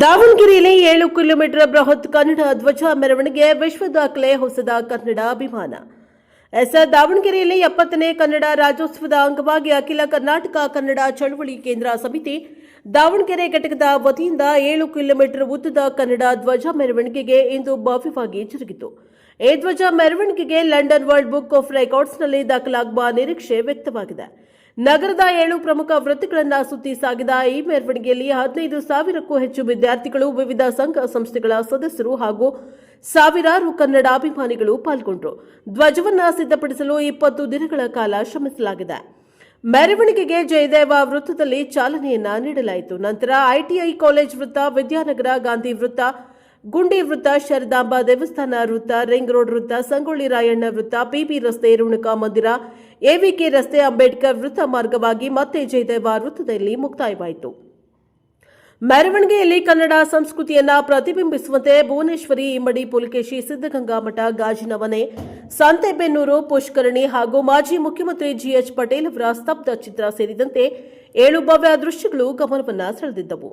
ದಾವಣಗೆರೆಯಲ್ಲಿ ಏಳು ಕಿಲೋಮೀಟರ್ ಬೃಹತ್ ಕನ್ನಡ ಧ್ವಜ ಮೆರವಣಿಗೆ ವಿಶ್ವ ದಾಖಲೆ ಹೊಸದ ಕನ್ನಡ ಅಭಿಮಾನ. ಎಸ್ ದಾವಣಗೆರೆಯಲ್ಲಿ ಎಪ್ಪತ್ತನೇ ಕನ್ನಡ ರಾಜ್ಯೋತ್ಸವದ ಅಂಗವಾಗಿ ಅಖಿಲ ಕರ್ನಾಟಕ ಕನ್ನಡ ಚಳವಳಿ ಕೇಂದ್ರ ಸಮಿತಿ ದಾವಣಗೆರೆ ಘಟಕದ ವತಿಯಿಂದ ಏಳು ಕಿಲೋಮೀಟರ್ ಉದ್ದದ ಕನ್ನಡ ಧ್ವಜ ಮೆರವಣಿಗೆಗೆ ಇಂದು ಭವ್ಯವಾಗಿ ಜರುಗಿತು. ಈ ಧ್ವಜ ಮೆರವಣಿಗೆಗೆ ಲಂಡನ್ ವರ್ಲ್ಡ್ ಬುಕ್ ಆಫ್ ರೆಕಾರ್ಡ್ಸ್ನಲ್ಲಿ ದಾಖಲಾಗುವ ನಿರೀಕ್ಷೆ ವ್ಯಕ್ತವಾಗಿದೆ. ನಗರದ ಏಳು ಪ್ರಮುಖ ವೃತ್ತಿಗಳನ್ನು ಸುತ್ತಿ ಸಾಗಿದ ಈ ಮೆರವಣಿಗೆಯಲ್ಲಿ ಹದಿನೈದು ಸಾವಿರಕ್ಕೂ ಹೆಚ್ಚು ವಿದ್ಯಾರ್ಥಿಗಳು, ವಿವಿಧ ಸಂಘ ಸಂಸ್ಥೆಗಳ ಸದಸ್ಯರು ಹಾಗೂ ಸಾವಿರಾರು ಕನ್ನಡಾಭಿಮಾನಿಗಳು ಪಾಲ್ಗೊಂಡರು. ಧ್ವಜವನ್ನು ಸಿದ್ಧಪಡಿಸಲು ಇಪ್ಪತ್ತು ದಿನಗಳ ಕಾಲ ಶ್ರಮಿಸಲಾಗಿದೆ. ಮೆರವಣಿಗೆಗೆ ಜಯದೇವ ವೃತ್ತದಲ್ಲಿ ಚಾಲನೆಯನ್ನ ನೀಡಲಾಯಿತು. ನಂತರ ಐಟಿಐ ಕಾಲೇಜ್ ವೃತ್ತ, ವಿದ್ಯಾನಗರ ಗಾಂಧಿ ವೃತ್ತ ಗುಂಡಿ ವೃತ್ತ, ಶಾರದಾಂಬಾ ದೇವಸ್ಥಾನ ವೃತ್ತ ರಿಂಗ್ ರೋಡ್ ವೃತ್ತ, ಸಂಗೊಳ್ಳಿ ರಾಯಣ್ಣ ವೃತ್ತ, ಪಿಬಿ ರಸ್ತೆ, ರೇಣುಕಾ ಮಂದಿರ, ಎವಿಕೆ ರಸ್ತೆ, ಅಂಬೇಡ್ಕರ್ ವೃತ್ತ ಮಾರ್ಗವಾಗಿ ಮತ್ತೆ ಜಯದೇವ ವೃತ್ತದಲ್ಲಿ ಮುಕ್ತಾಯವಾಯಿತು. ಮೆರವಣಿಗೆಯಲ್ಲಿ ಕನ್ನಡ ಸಂಸ್ಕೃತಿಯನ್ನ ಪ್ರತಿಬಿಂಬಿಸುವಂತೆ ಭುವನೇಶ್ವರಿ, ಇಮ್ಮಡಿ, ಪುಲಕೇಶಿ ಸಿದ್ದಗಂಗಾ ಮಠ ಗಾಜಿನ ಮನೆ ಸಂತೆಬೆನ್ನೂರು, ಪುಷ್ಕರಣಿ ಹಾಗೂ ಮಾಜಿ ಮುಖ್ಯಮಂತ್ರಿ ಜಿಎಚ್ ಪಟೇಲ್ ಅವರ ಸ್ತಬ್ಧ ಚಿತ್ರ ಸೇರಿದಂತೆ ಏಳು ಭವ್ಯ ದೃಶ್ಯಗಳು ಗಮನವನ್ನು ಸೆಳೆದಿದ್ದವು.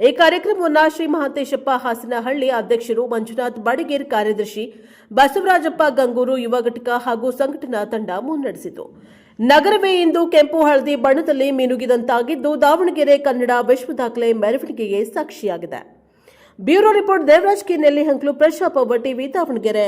ಈ ಕಾರ್ಯಕ್ರಮವನ್ನು ಶ್ರೀ ಮಹಾಂತೇಶಪ್ಪ ಹಾಸನಹಳ್ಳಿ ಅಧ್ಯಕ್ಷರು ಮಂಜುನಾಥ್ ಬಡಗೇರ್ ಕಾರ್ಯದರ್ಶಿ ಬಸವರಾಜಪ್ಪ ಗಂಗೂರು ಯುವ ಘಟಕ ಹಾಗೂ ಸಂಘಟನಾ ತಂಡ ಮುನ್ನಡೆಸಿತು. ನಗರವೇ ಇಂದು ಕೆಂಪು ಹಳದಿ ಬಣ್ಣದಲ್ಲಿ ಮಿನುಗಿದಂತಾಗಿದ್ದು, ದಾವಣಗೆರೆ, ಕನ್ನಡ, ವಿಶ್ವ ದಾಖಲೆ ಮೆರವಣಿಗೆಗೆ ಸಾಕ್ಷಿಯಾಗಿದೆ. Bureau report Devaraj K. Nellihanklu, ಪ್ರಶಾಪ TV Davanagere.